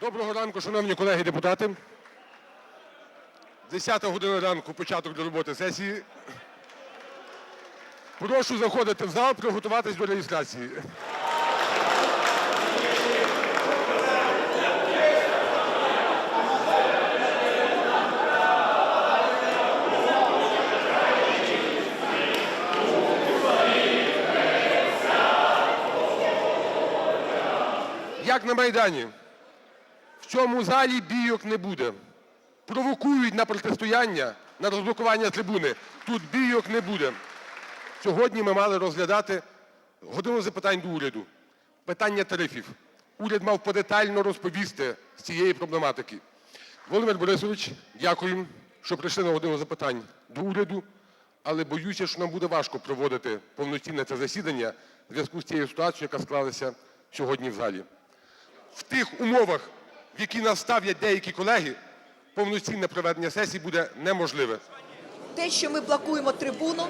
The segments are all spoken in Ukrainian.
Доброго ранку, шановні колеги депутати. 10 година ранку, початок до роботи сесії. Прошу заходити в зал, приготуватись до реєстрації. Як на Майдані. В цьому залі бійок не буде. Провокують на протистояння, на розблокування трибуни. Тут бійок не буде. Сьогодні ми мали розглядати годину запитань до уряду. Питання тарифів. Уряд мав подетально розповісти з цієї проблематики. Володимир Борисович, дякую, що прийшли на годину запитань до уряду, але боюся, що нам буде важко проводити повноцінне це засідання в зв'язку з цією ситуацією, яка склалася сьогодні в залі. В тих умовах, в які нас ставлять деякі колеги, повноцінне проведення сесії буде неможливе. Те, що ми блокуємо трибуну,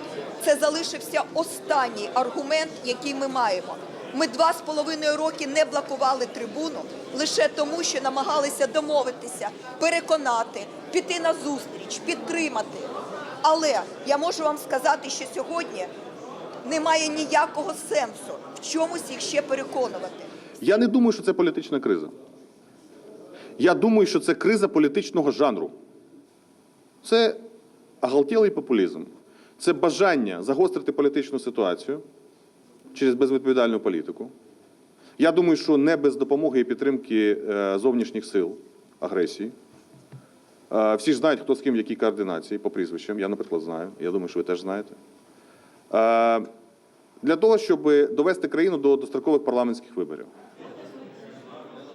це залишився останній аргумент, який ми маємо. Ми два з половиною роки не блокували трибуну лише тому, що намагалися домовитися, переконати, піти на зустріч, підтримати. Але я можу вам сказати, що сьогодні немає ніякого сенсу в чомусь їх ще переконувати. Я не думаю, що це політична криза. Я думаю, що це криза політичного жанру. Це оголтілий популізм. Це бажання загострити політичну ситуацію через безвідповідальну політику. Я думаю, що не без допомоги і підтримки е, зовнішніх сил агресії. Е, Всі ж знають, хто з ким в якій координації по прізвищам. Я, наприклад, знаю. Я думаю, що ви теж знаєте. Е, Для того, щоб довести країну до дострокових парламентських виборів.